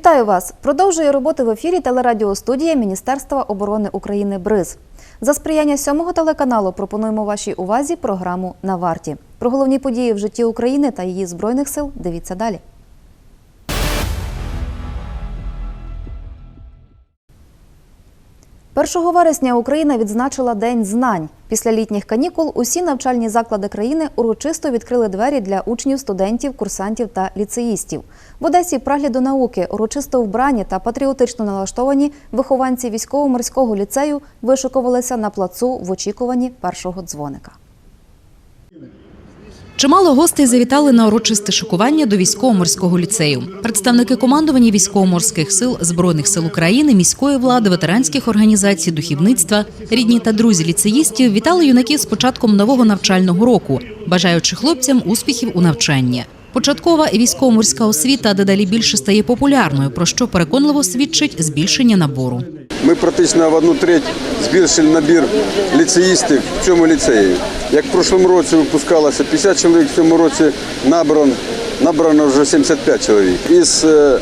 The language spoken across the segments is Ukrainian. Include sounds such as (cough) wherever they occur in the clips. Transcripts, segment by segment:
Вітаю вас! Продовжує роботи в ефірі телерадіостудія Міністерства оборони України БРИЗ. За сприяння сьомого телеканалу пропонуємо вашій увазі програму на варті. Про головні події в житті України та її збройних сил дивіться далі. Першого вересня Україна відзначила День знань. Після літніх канікул усі навчальні заклади країни урочисто відкрили двері для учнів, студентів, курсантів та ліцеїстів. В Одесі праглі до науки, урочисто вбрані та патріотично налаштовані вихованці військово-морського ліцею вишикувалися на плацу в очікуванні першого дзвоника. Чимало гостей завітали на урочисте шикування до військово-морського ліцею. Представники командування військово-морських сил збройних сил України, міської влади, ветеранських організацій, духовництва, рідні та друзі ліцеїстів вітали юнаків з початком нового навчального року, бажаючи хлопцям успіхів у навчанні. Початкова і військово-морська освіта дедалі більше стає популярною, про що переконливо свідчить збільшення набору. Ми практично в одну треть збільшили набір ліцеїстів в цьому ліцеї. Як в прошлому році випускалося 50 чоловік, в цьому році набрано, набрано вже 75 чоловік. Із е,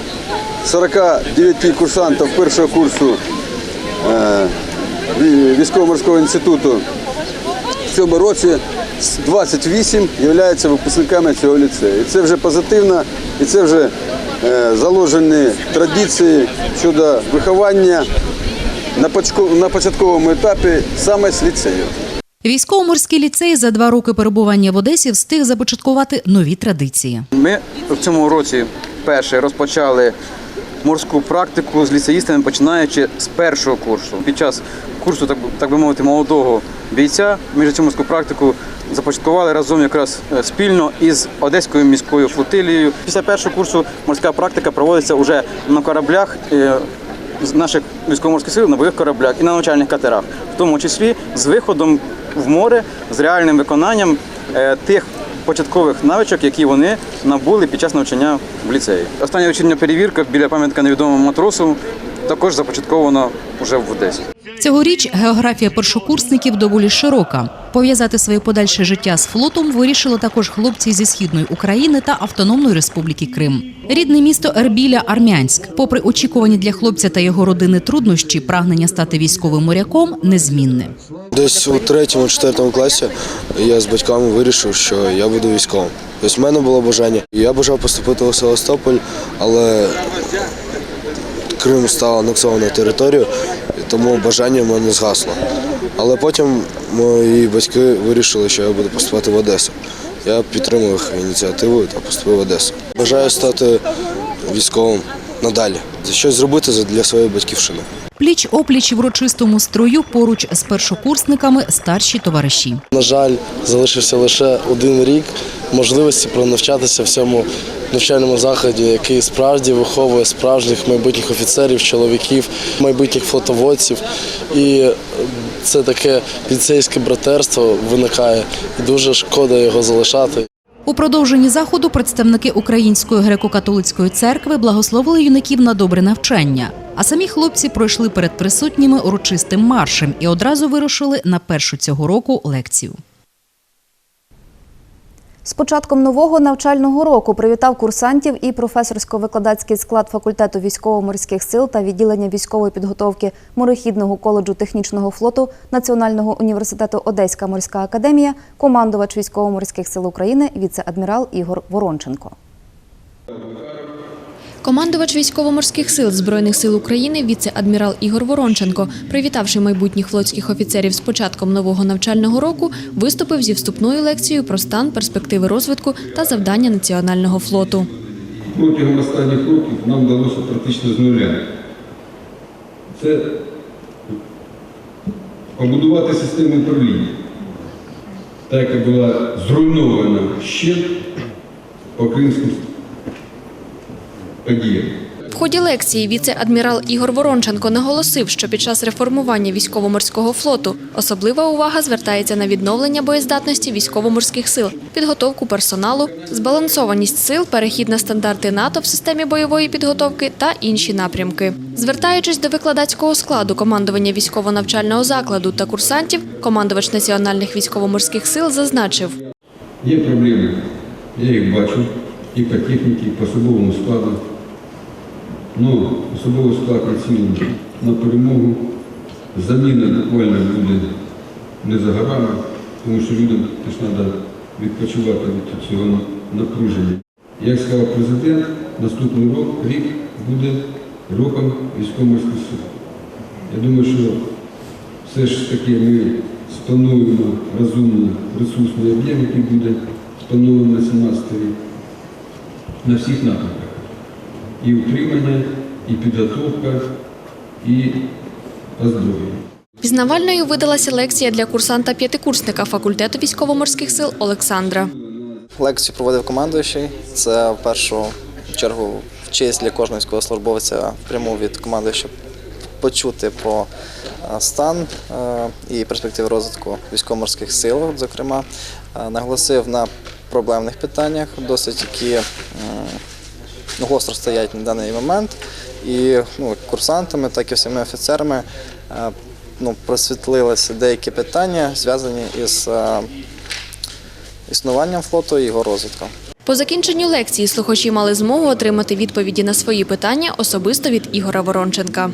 49 курсантів першого курсу е, військово-морського інституту в цьому році 28 являються випускниками цього ліцею. І це вже позитивно, і це вже е, заложені традиції щодо виховання на початковому етапі саме з ліцею. Військово-морський ліцей за два роки перебування в Одесі встиг започаткувати нові традиції. Ми в цьому році перше розпочали морську практику з ліцеїстами, починаючи з першого курсу. Під час курсу, так, так би мовити, молодого бійця ми цю морську практику започаткували разом якраз е, спільно із Одеською міською флотилією. Після першого курсу морська практика проводиться вже на кораблях. е, з наших військово-морських сил на бойових кораблях і на навчальних катерах, в тому числі з виходом в море з реальним виконанням е, тих початкових навичок, які вони набули під час навчання в ліцеї. Остання вечірня перевірка біля пам'ятка невідомому матросу також започатковано вже в Одесі. Цьогоріч географія першокурсників доволі широка. Пов'язати своє подальше життя з флотом вирішили також хлопці зі східної України та Автономної Республіки Крим. Рідне місто Ербіля Армянськ. Попри очікувані для хлопця та його родини труднощі, прагнення стати військовим моряком незмінне. Десь у третьому, четвертому класі я з батьками вирішив, що я буду військовим. Тобто в мене було бажання. Я бажав поступити у Севастополь, але Крим став анексованою територією, тому бажання в мене згасло. Але потім мої батьки вирішили, що я буду поступати в Одесу. Я підтримав їх ініціативу та поступив в Одесу. Бажаю стати військовим надалі. Щось зробити для своєї батьківщини. Пліч опліч в урочистому строю поруч з першокурсниками старші товариші. На жаль, залишився лише один рік можливості пронавчатися в цьому навчальному заході, який справді виховує справжніх майбутніх офіцерів, чоловіків, майбутніх флотоводців. І це таке ліцейське братерство виникає. Дуже шкода його залишати. У продовженні заходу представники Української греко-католицької церкви благословили юнаків на добре навчання. А самі хлопці пройшли перед присутніми урочистим маршем і одразу вирушили на першу цього року лекцію. З початком нового навчального року привітав курсантів і професорсько-викладацький склад факультету військово-морських сил та відділення військової підготовки морехідного коледжу технічного флоту Національного університету Одеська морська академія, командувач військово-морських сил України, віце-адмірал Ігор Воронченко. Командувач військово-морських сил Збройних сил України, віце-адмірал Ігор Воронченко, привітавши майбутніх флотських офіцерів з початком нового навчального року, виступив зі вступною лекцією про стан, перспективи розвитку та завдання національного флоту. протягом останніх років нам вдалося практично з нуля. Це побудувати систему управління, та яка була зруйнована ще по кримським подіям. В ході лекції віце-адмірал Ігор Воронченко наголосив, що під час реформування військово-морського флоту особлива увага звертається на відновлення боєздатності військово-морських сил, підготовку персоналу, збалансованість сил, перехід на стандарти НАТО в системі бойової підготовки та інші напрямки. Звертаючись до викладацького складу командування військово-навчального закладу та курсантів, командувач національних військово-морських сил зазначив. Є проблеми, я їх бачу і по техніці, і по особовому складу. Ну, особовий склад націлено на перемогу. Заміна буквально буде не за горами, тому що людям теж треба відпочивати від цього напруження. Як сказав президент, наступний рок, рік буде роком військово-морських сил. Я думаю, що все ж таки ми сплануємо розумний ресурсний об'єм, який буде спланований на 17 рік на всіх напрямках. І утримання, і підготовка, і оздоровлення. Пізнавальною видалася лекція для курсанта-п'ятикурсника факультету військово-морських сил Олександра. Лекцію проводив командуючий. Це в першу чергу честь для кожного військовослужбовця пряму від командуючого почути про е, стан е, і перспективи розвитку військово-морських сил, зокрема, Е, наголосив на проблемних питаннях, досить які ну, гостро стоять на даний момент. І ну, курсантами, так і всіми офіцерами е, ну, просвітлилися деякі питання, зв'язані із е, існуванням флоту і його розвитком. По закінченню лекції слухачі мали змогу отримати відповіді на свої питання особисто від Ігора Воронченка.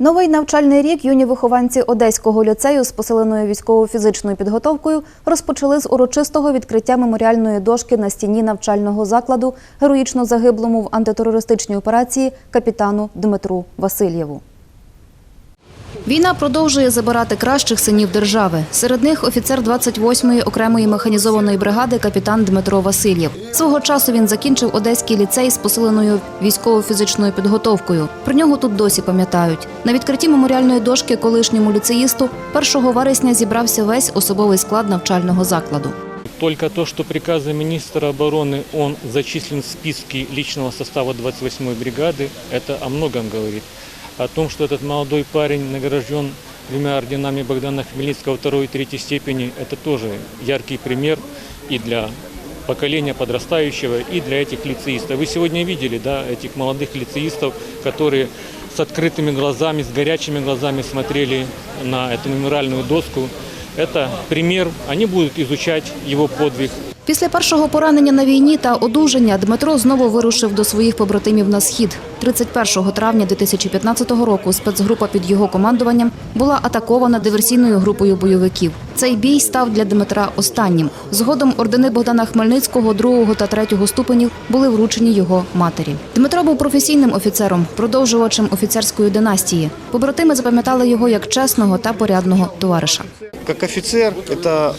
Новий навчальний рік юні вихованці Одеського ліцею з посиленою військово-фізичною підготовкою розпочали з урочистого відкриття меморіальної дошки на стіні навчального закладу героїчно загиблому в антитерористичній операції капітану Дмитру Васильєву. Війна продовжує забирати кращих синів держави. Серед них офіцер 28-ї окремої механізованої бригади капітан Дмитро Васильєв. Свого часу він закінчив Одеський ліцей з посиленою військово-фізичною підготовкою. Про нього тут досі пам'ятають. На відкритті меморіальної дошки колишньому ліцеїсту 1 вересня зібрався весь особовий склад навчального закладу. Только то, что приказом министра обороны он зачислен в списке личного состава 28-й бригады, это о многом говорит. О том, что этот молодой парень награжден двумя орденами Богдана Хмельницкого второй и третьей степени, это тоже яркий пример и для поколения подрастающего, и для этих лицеистов. Вы сегодня видели, да, этих молодых лицеистов, которые с открытыми глазами, с горячими глазами смотрели на эту мемориальную доску. Это пример, они будут изучать его подвиг, Після першого поранення на війні та одужання Дмитро знову вирушив до своїх побратимів на схід. 31 травня 2015 року спецгрупа під його командуванням була атакована диверсійною групою бойовиків. Цей бій став для Дмитра останнім. Згодом ордени Богдана Хмельницького другого та третього ступенів були вручені його матері. Дмитро був професійним офіцером, продовжувачем офіцерської династії. Побратими запам'ятали його як чесного та порядного товариша. Как офицер, это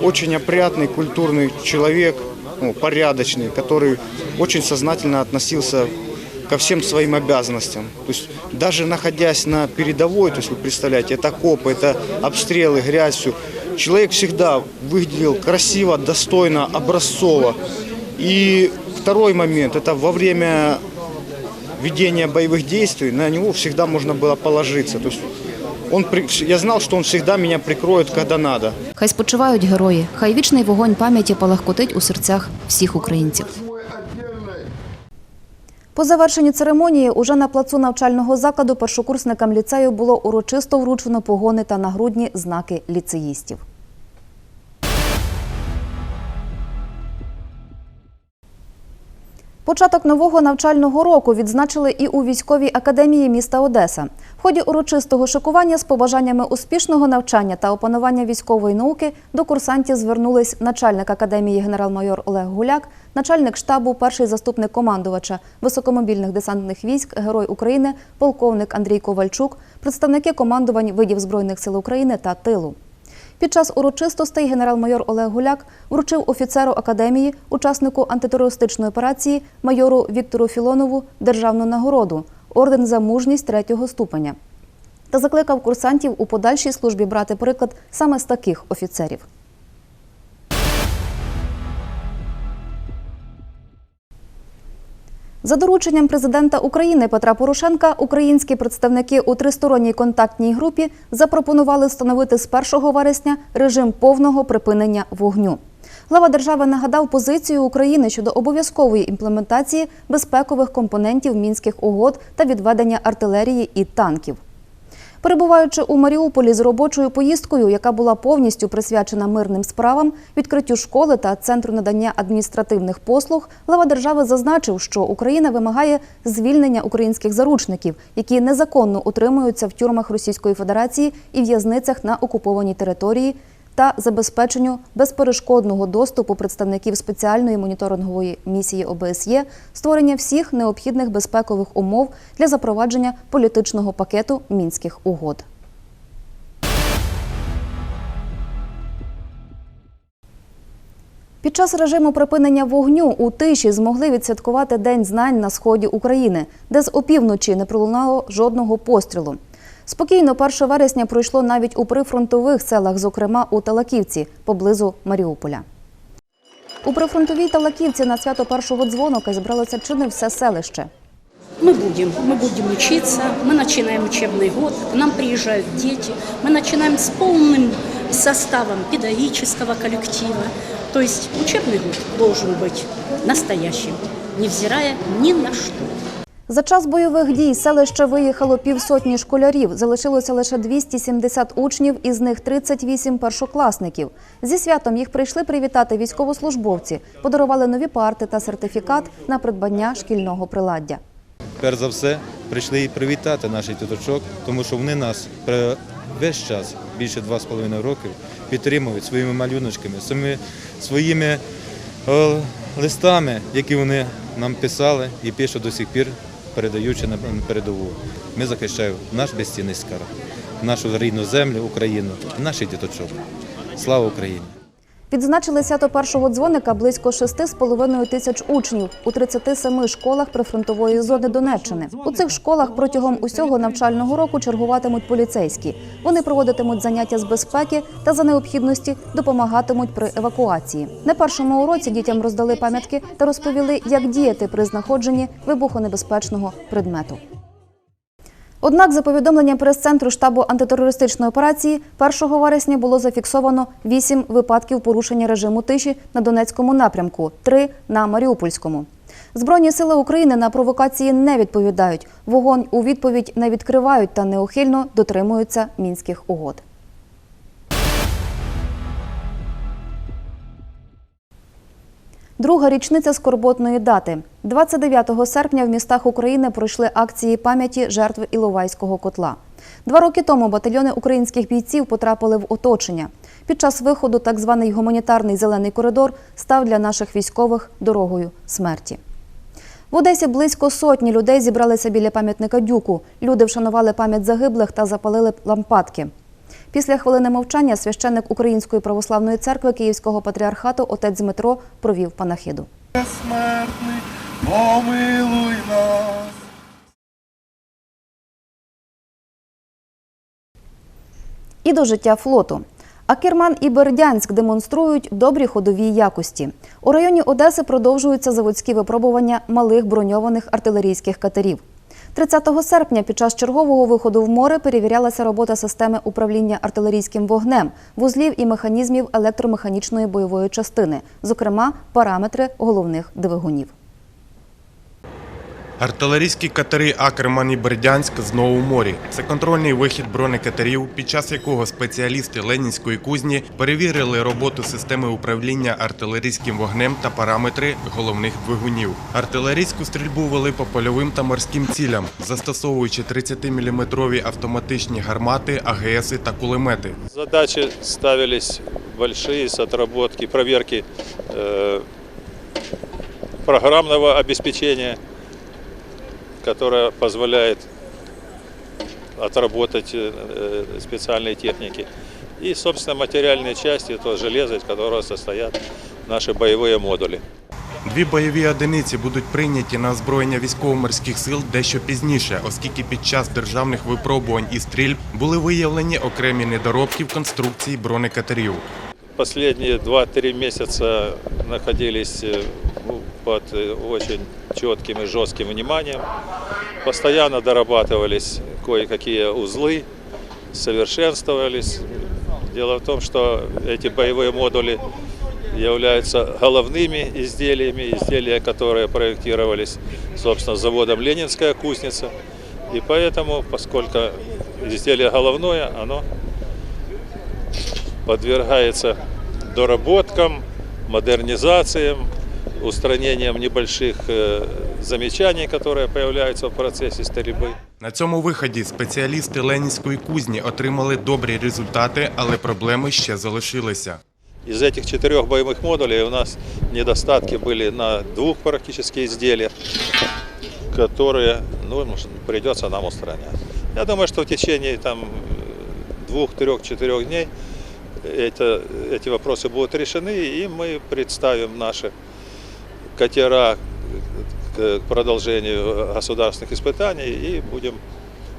очень опрятный, культурный человек, ну, порядочный, который очень сознательно относился ко всем своим обязанностям. То есть даже находясь на передовой, то есть вы представляете, это окопы, это обстрелы, грязь, всё, человек всегда выглядел красиво, достойно, образцово. И второй момент, это во время ведения боевых действий на него всегда можно было положиться. То есть он, я знав, що он завжди мене прикроє, коли треба. Хай спочивають герої, хай вічний вогонь пам'яті палахкотить у серцях всіх українців. По завершенні церемонії уже на плацу навчального закладу першокурсникам ліцею було урочисто вручено погони та нагрудні знаки ліцеїстів. Початок нового навчального року відзначили і у військовій академії міста Одеса. В ході урочистого шикування з побажаннями успішного навчання та опанування військової науки до курсантів звернулись начальник академії генерал-майор Олег Гуляк, начальник штабу, перший заступник командувача високомобільних десантних військ, герой України, полковник Андрій Ковальчук, представники командувань видів збройних сил України та тилу. Під час урочистостей генерал-майор Олег Гуляк вручив офіцеру академії, учаснику антитерористичної операції, майору Віктору Філонову державну нагороду орден за мужність третього ступеня та закликав курсантів у подальшій службі брати приклад саме з таких офіцерів. За дорученням президента України Петра Порошенка українські представники у тристоронній контактній групі запропонували встановити з 1 вересня режим повного припинення вогню. Глава держави нагадав позицію України щодо обов'язкової імплементації безпекових компонентів мінських угод та відведення артилерії і танків. Перебуваючи у Маріуполі з робочою поїздкою, яка була повністю присвячена мирним справам, відкриттю школи та центру надання адміністративних послуг, глава держави зазначив, що Україна вимагає звільнення українських заручників, які незаконно утримуються в тюрмах Російської Федерації і в'язницях на окупованій території. Та забезпеченню безперешкодного доступу представників спеціальної моніторингової місії ОБСЄ, створення всіх необхідних безпекових умов для запровадження політичного пакету мінських угод. Під час режиму припинення вогню у тиші змогли відсвяткувати День знань на сході України, де з опівночі не пролунало жодного пострілу. Спокійно 1 вересня пройшло навіть у прифронтових селах, зокрема у Талаківці, поблизу Маріуполя. У прифронтовій Талаківці на свято першого дзвоника зібралося чи не все селище. Мы будем, мы будем учиться, мы начинаем учебный год, к нам приезжают дети, мы начинаем с полным составом педагогического коллектива. То есть учебный год должен быть настоящим, невзирая ни на что. За час бойових дій з селища виїхало півсотні школярів. Залишилося лише 270 учнів, із них 38 першокласників. Зі святом їх прийшли привітати військовослужбовці, подарували нові парти та сертифікат на придбання шкільного приладдя. перш за все прийшли привітати наших діточок, тому що вони нас весь час, більше 2,5 років, підтримують своїми малюночками, своїми е, листами, які вони нам писали і пишуть до сих пір, передаючи на передову. Ми захищаємо наш безцінний скарб, нашу рідну землю, Україну, наших діточок. Слава Україні! Відзначили свято першого дзвоника близько 6,5 тисяч учнів у 37 школах прифронтової зони Донеччини. У цих школах протягом усього навчального року чергуватимуть поліцейські. Вони проводитимуть заняття з безпеки та за необхідності допомагатимуть при евакуації. На першому уроці дітям роздали пам'ятки та розповіли, як діяти при знаходженні вибухонебезпечного предмету. Однак, за повідомленням прес-центру штабу антитерористичної операції, 1 вересня було зафіксовано 8 випадків порушення режиму тиші на Донецькому напрямку, 3 – на Маріупольському. Збройні сили України на провокації не відповідають. Вогонь у відповідь не відкривають та неухильно дотримуються мінських угод. Друга річниця скорботної дати. 29 серпня в містах України пройшли акції пам'яті жертв Іловайського котла. Два роки тому батальйони українських бійців потрапили в оточення. Під час виходу так званий гуманітарний зелений коридор став для наших військових дорогою смерті. В Одесі близько сотні людей зібралися біля пам'ятника Дюку. Люди вшанували пам'ять загиблих та запалили лампадки. Після хвилини мовчання священник Української православної церкви Київського патріархату отець Дмитро провів панахиду. Смертний, помилуй нас. І до життя флоту. Акерман і Бердянськ демонструють добрі ходові якості. У районі Одеси продовжуються заводські випробування малих броньованих артилерійських катерів. 30 серпня під час чергового виходу в море перевірялася робота системи управління артилерійським вогнем, вузлів і механізмів електромеханічної бойової частини, зокрема параметри головних двигунів. Артилерійські катери Акерман і Бердянськ знову в морі. Це контрольний вихід бронекатерів, під час якого спеціалісти Ленінської кузні перевірили роботу системи управління артилерійським вогнем та параметри головних двигунів. Артилерійську стрільбу вели по польовим та морським цілям, застосовуючи 30-мм автоматичні гармати, АГСи та кулемети. Задачи ставились большие с отработки, проверки э, программного обеспечения, которое позволяет отработать э, э, специальные техники. И, собственно, материальные части, то железо, из которого состоят наши боевые модули. Дві бойові одиниці будуть прийняті на озброєння військово-морських сил дещо пізніше, оскільки під час державних випробувань і стрільб були виявлені окремі недоробки в конструкції бронекатерів. Последние 2-3 месяца находились э, ну, под э, очень четким и жестким вниманием. Постоянно дорабатывались кое-какие узлы, совершенствовались. Дело в том, что эти боевые модули являются головными изделиями, изделия, которые проектировались, собственно, заводом «Ленинская кузница». И поэтому, поскольку изделие головное, оно подвергается доработкам, модернизациям, устранением небольших э, замечаний, которые появляются в процессе стрельбы. На цьому виході спеціалісти Ленінської кузні отримали добрі результати, але проблеми ще залишилися. Из этих четырех боевых модулей у нас недостатки были на двух практически изделиях, которые ну, может, придется нам устранять. Я думаю, что в течение там, двух, трех, четырех дней это, эти вопросы будут решены, и мы представим наши катера к продолжению государственных испытаний и будем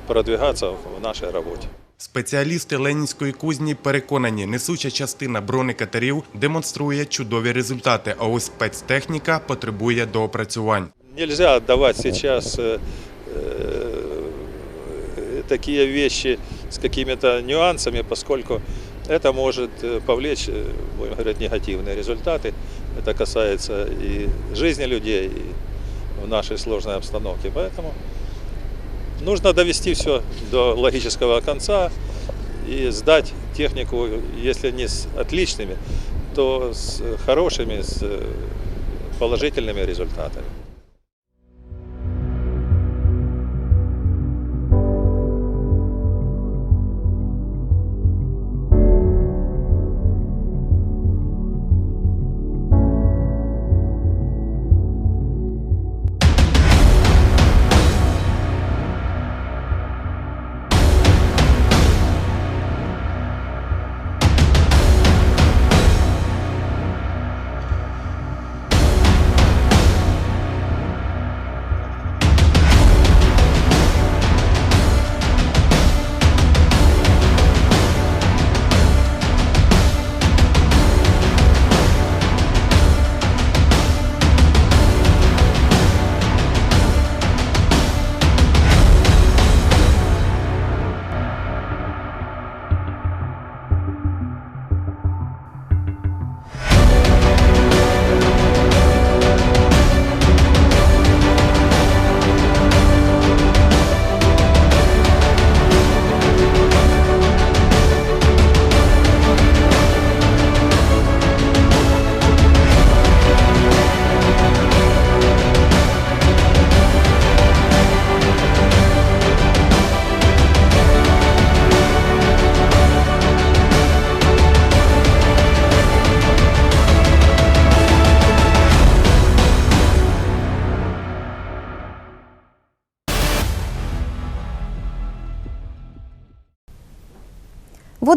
продвигаться в нашей работе. Спеціалісти Ленінської кузні переконані, несуча частина бронекатерів демонструє чудові результати, а ось спецтехніка потребує доопрацювань. Нельзя отдавать сейчас э, э, такие вещи с какими-то нюансами, поскольку это может э, повлечь, э, будем говорить, негативные результаты. Это касается и жизни людей, и в нашей сложной обстановке. Поэтому нужно довести все до логического конца и сдать технику, если не с отличными, то с хорошими, с э, положительными результатами.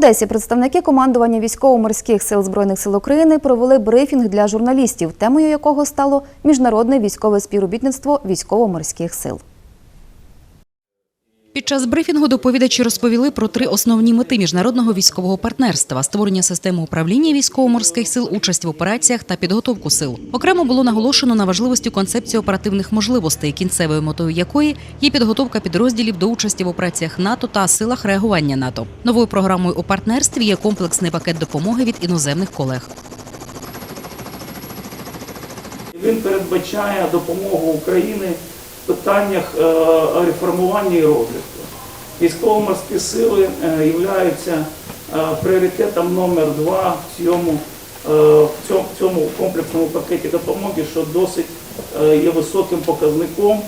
Одесі представники командування військово-морських сил Збройних сил України провели брифінг для журналістів, темою якого стало міжнародне військове співробітництво військово-морських сил. Під час брифінгу доповідачі розповіли про три основні мети міжнародного військового партнерства: створення системи управління військово-морських сил, участь в операціях та підготовку сил. Окремо було наголошено на важливості концепції оперативних можливостей, кінцевою метою якої є підготовка підрозділів до участі в операціях НАТО та силах реагування НАТО. Новою програмою у партнерстві є комплексний пакет допомоги від іноземних колег. Він передбачає допомогу Україні в питаннях е, реформування і розвитку. Військово-морські сили е, являються е, пріоритетом номер два в цьому, в цьому, комплексному пакеті допомоги, що досить є високим показником.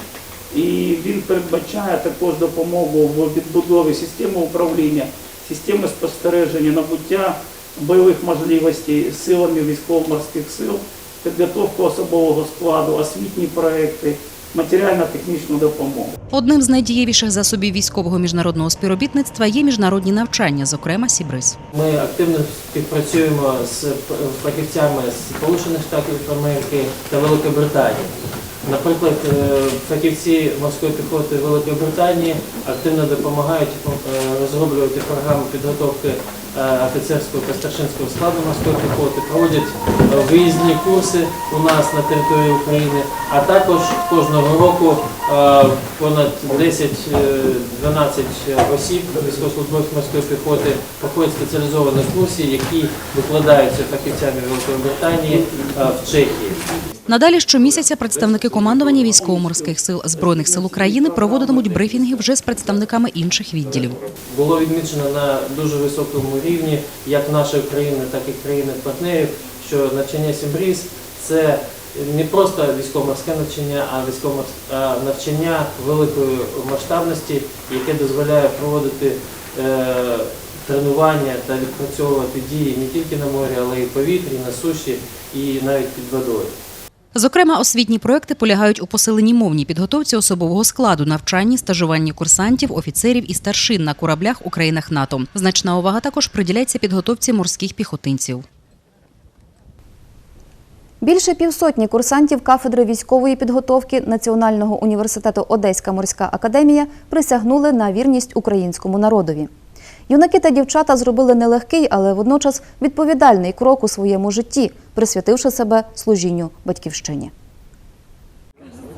І він передбачає також допомогу в відбудові системи управління, системи спостереження, набуття бойових можливостей силами військово-морських сил, підготовку особового складу, освітні проекти, матеріально-технічну допомогу. Одним з найдієвіших засобів військового міжнародного співробітництва є міжнародні навчання, зокрема Сібриз. Ми активно співпрацюємо з фахівцями з Сполучених Штатів Америки та Великої Британії. Наприклад, е, фахівці морської піхоти Великої Британії активно допомагають е, розроблювати програму підготовки офіцерського та старшинського складу морської піхоти, проводять е, виїзні курси у нас на території України, а також кожного року е, понад 10-12 осіб військовослужбовців морської піхоти проходять спеціалізовані курси, які викладаються фахівцями Великої Британії е, в Чехії. Надалі щомісяця представники командування військово-морських сил збройних сил України проводитимуть брифінги вже з представниками інших відділів. Було відмічено на дуже високому рівні як нашої країни, так і країни-партнерів, що навчання Сімбріз це не просто військово-морське навчання, а військово навчання великої масштабності, яке дозволяє проводити е, тренування та відпрацьовувати дії не тільки на морі, але й в повітрі, на суші і навіть під водою. Зокрема, освітні проекти полягають у посиленні мовній підготовці особового складу, навчанні, стажуванні курсантів, офіцерів і старшин на кораблях у країнах НАТО. Значна увага також приділяється підготовці морських піхотинців. Більше півсотні курсантів кафедри військової підготовки Національного університету Одеська морська академія присягнули на вірність українському народові. Юнаки та дівчата зробили нелегкий, але водночас відповідальний крок у своєму житті, присвятивши себе служінню батьківщині.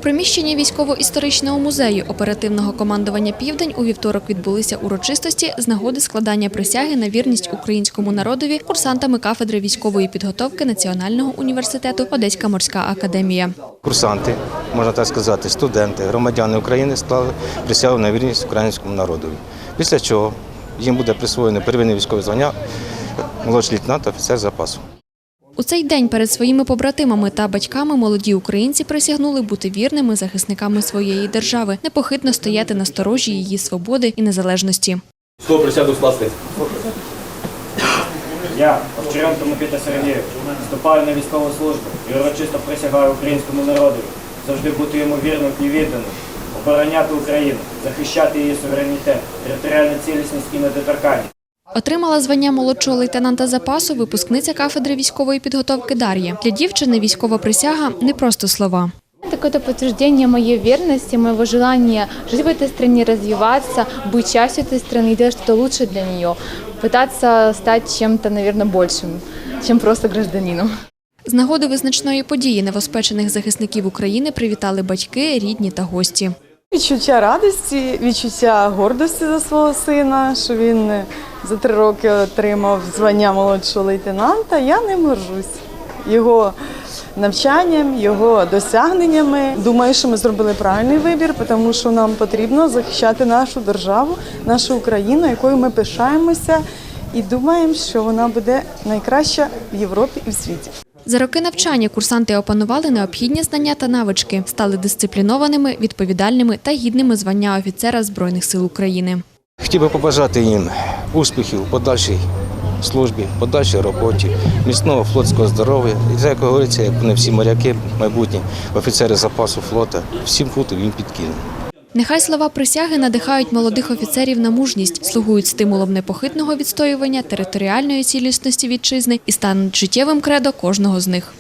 В приміщенні військово-історичного музею оперативного командування Південь у вівторок відбулися урочистості з нагоди складання присяги на вірність українському народові курсантами кафедри військової підготовки Національного університету Одеська морська академія. Курсанти, можна так сказати, студенти, громадяни України склали присягу на вірність українському народові. Після чого їм буде присвоєно первинне військове звання молодший лейтенант, офіцер запасу. У цей день перед своїми побратимами та батьками молоді українці присягнули бути вірними захисниками своєї держави, непохитно стояти на сторожі її свободи і незалежності. Хто присяду скласти? Я, Овчаренко Микита Сергійович, вступаю на військову службу і урочисто присягаю українському народу завжди бути йому вірним і відданим, обороняти Україну, захищати її суверенітет, територіальну цілісність і недоторканність. Отримала звання молодшого лейтенанта запасу випускниця кафедри військової підготовки Дар'я. Для дівчини військова присяга не просто слова. Это какое-то подтверждение моей верности, моего желания жить в этой стране, развиваться, быть частью этой страны и делать что-то лучше для нее. Пытаться стать чем-то, наверное, большим, чем просто гражданином. З нагоди визначної події новоспечених захисників України привітали батьки, рідні та гості. Відчуття радості, відчуття гордості за свого сина, що він за три роки отримав звання молодшого лейтенанта. Я ним горжусь. Його навчанням, його досягненнями. Думаю, що ми зробили правильний вибір, тому що нам потрібно захищати нашу державу, нашу Україну, якою ми пишаємося, і думаємо, що вона буде найкраща в Європі і в світі. За роки навчання курсанти опанували необхідні знання та навички, стали дисциплінованими, відповідальними та гідними звання офіцера Збройних сил України. Хотів би побажати їм успіхів у подальшій службі, подальшій роботі, міцного флотського здоров'я. І як говориться, як вони всі моряки, майбутні офіцери запасу флота, всім футів їм підкинуть. Нехай слова присяги надихають молодих офіцерів на мужність, слугують стимулом непохитного відстоювання територіальної цілісності вітчизни і стануть життєвим кредо кожного з них.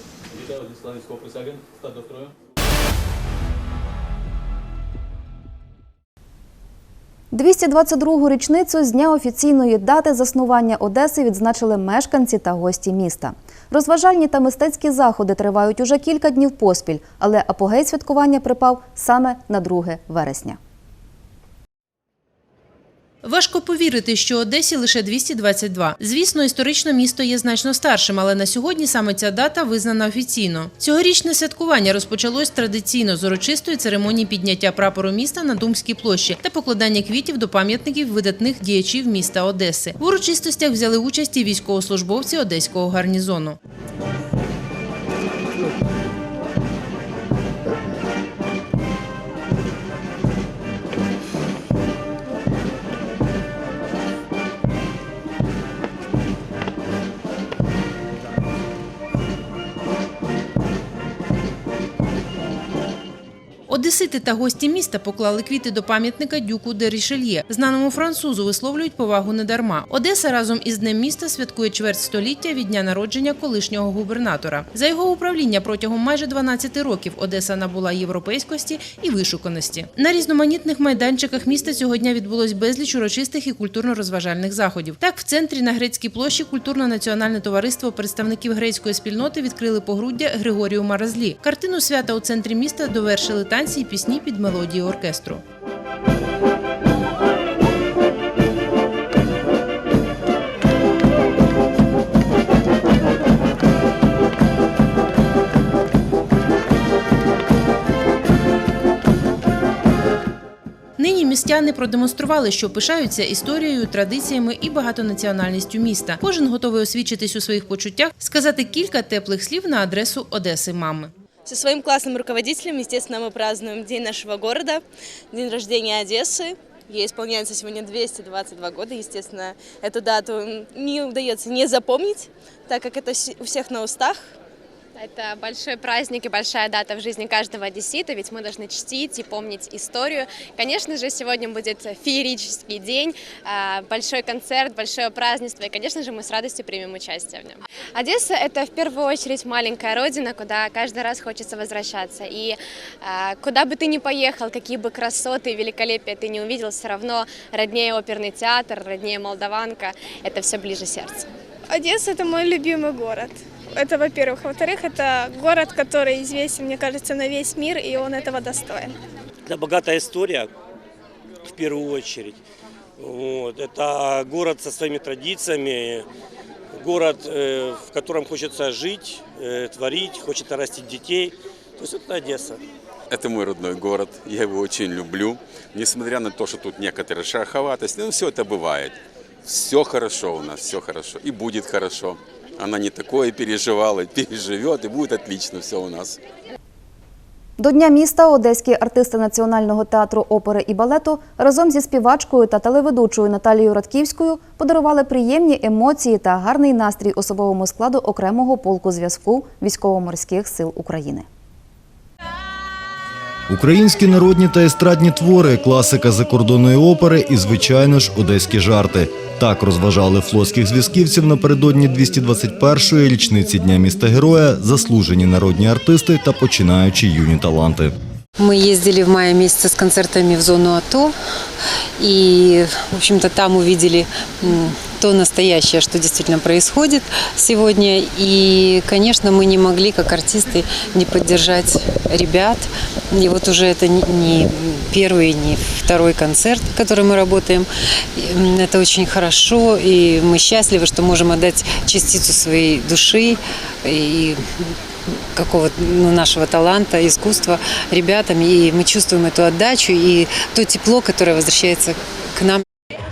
222-гу річницю з дня офіційної дати заснування Одеси відзначили мешканці та гості міста. Розважальні та мистецькі заходи тривають уже кілька днів поспіль, але апогей святкування припав саме на 2 вересня. Важко повірити, що Одесі лише 222. Звісно, історично місто є значно старшим, але на сьогодні саме ця дата визнана офіційно. Цьогорічне святкування розпочалось традиційно з урочистої церемонії підняття прапору міста на Думській площі та покладання квітів до пам'ятників видатних діячів міста Одеси. В урочистостях взяли участь і військовослужбовці одеського гарнізону. Одесити та гості міста поклали квіти до пам'ятника дюку де Рішельє. Знаному французу висловлюють повагу недарма. Одеса разом із Днем міста святкує чверть століття від дня народження колишнього губернатора. За його управління протягом майже 12 років Одеса набула європейськості і вишуканості. На різноманітних майданчиках міста цього дня відбулось безліч урочистих і культурно-розважальних заходів. Так, в центрі на грецькій площі культурно-національне товариство представників грецької спільноти відкрили погруддя Григорію Маразлі. Картину свята у центрі міста довершили танці танці пісні під мелодії оркестру. Нині містяни продемонстрували, що пишаються історією, традиціями і багатонаціональністю міста. Кожен готовий освічитись у своїх почуттях, сказати кілька теплих слів на адресу Одеси мами Со своим классным руководителем, естественно, мы празднуем День нашего города, день рождения Одессы. Ей исполняется сегодня 222 года. Естественно, эту дату не удается не запомнить, так как это с- у всех на устах. Это большой праздник и большая дата в жизни каждого одессита, ведь мы должны чтить и помнить историю. Конечно же, сегодня будет феерический день, а, большой концерт, большое празднество, и, конечно же, мы с радостью примем участие в нем. Одесса – это в первую очередь маленькая родина, куда каждый раз хочется возвращаться. И а, куда бы ты ни поехал, какие бы красоты и великолепия ты не увидел, все равно роднее оперный театр, роднее Молдаванка – это все ближе сердцу. Одесса – это мой любимый город. Это, во-первых. Во-вторых, это город, который известен, мне кажется, на весь мир, и он этого достоин. Это богатая история, в первую очередь. Вот. Это город со своими традициями, город, э, в котором хочется жить, э, творить, хочется растить детей. То есть это Одесса. Это мой родной город, я его очень люблю. Несмотря на то, что тут некоторая шероховатость, ну все это бывает. Все хорошо у нас, все хорошо. И будет хорошо. Она не такое переживала, (laughs) переживет, и будет отлично все у нас. До Дня міста одеські артисти Національного театру опери і балету разом зі співачкою та телеведучою Наталією Радківською подарували приємні емоції та гарний настрій особовому складу окремого полку зв'язку військово-морських сил України. Українські народні та естрадні твори, класика закордонної опери і, звичайно ж, одеські жарти. Так розважали флотських зв'язківців напередодні 221-ї річниці Дня міста Героя, заслужені народні артисти та починаючі юні таланти. Мы ездили в мае месяце с концертами в зону АТО и, в общем-то, там увидели м, то настоящее, что действительно происходит сегодня. И, конечно, мы не могли, как артисты, не поддержать ребят. И вот уже это не- не первый, не второй концерт, в который мы работаем. И, м, Это очень хорошо, и мы счастливы, что можем отдать частицу своей души и какого ну, нашего таланта, искусства ребятам, и мы чувствуем эту отдачу и то тепло, которое возвращается к нам.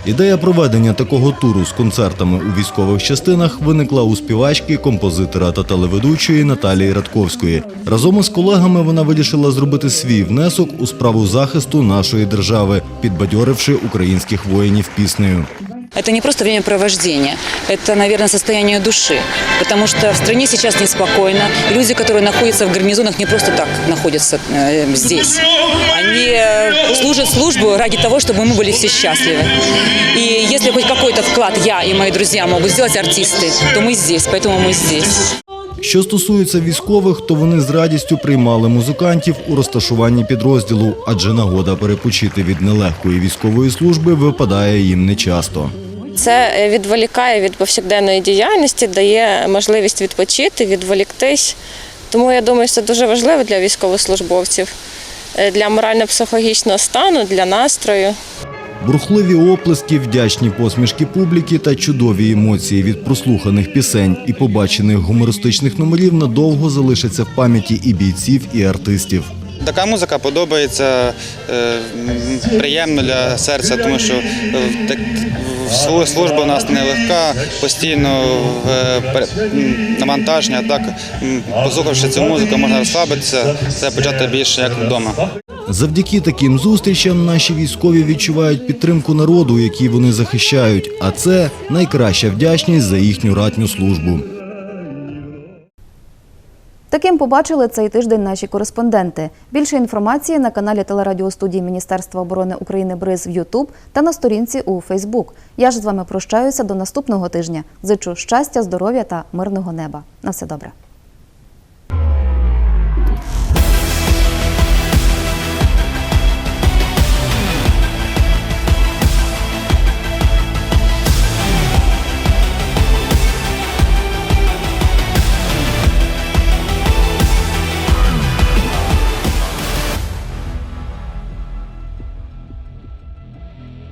Ідея проведення такого туру з концертами у військових частинах виникла у співачки, композитора та телеведучої Наталії Радковської. Разом із колегами вона вирішила зробити свій внесок у справу захисту нашої держави, підбадьоривши українських воїнів піснею. Это не просто времяпровождение, это, наверное, состояние души. Потому что в стране сейчас неспокойно. Люди, которые находятся в гарнизонах, не просто так находятся э, здесь. Они э, служат службу ради того, чтобы мы были все счастливы. И если хоть какой-то вклад я и мои друзья могут сделать артисты, то мы здесь, поэтому мы здесь. Що стосується військових, то вони з радістю приймали музикантів у розташуванні підрозділу, адже нагода перепочити від нелегкої військової служби випадає їм нечасто. Це е, відволікає від повсякденної діяльності, дає можливість відпочити, відволіктись. Тому я думаю, це дуже важливо для військовослужбовців, е, для морально-психологічного стану, для настрою. Бурхливі оплески, вдячні посмішки публіки та чудові емоції від прослуханих пісень і побачених гумористичних номерів надовго залишаться в пам'яті і бійців, і артистів. Така музика подобається, е, приємно для серця, тому що е, служба у нас нелегка, постійно м, навантаження. Так, послухавши цю музику, можна розслабитися, це почати більше як вдома. Завдяки таким зустрічам наші військові відчувають підтримку народу, який вони захищають, а це найкраща вдячність за їхню ратню службу. Таким побачили цей тиждень наші кореспонденти. Більше інформації на каналі телерадіостудії Міністерства оборони України Бриз в Ютуб та на сторінці у Фейсбук. Я ж з вами прощаюся до наступного тижня. Зичу щастя, здоров'я та мирного неба. На все добре.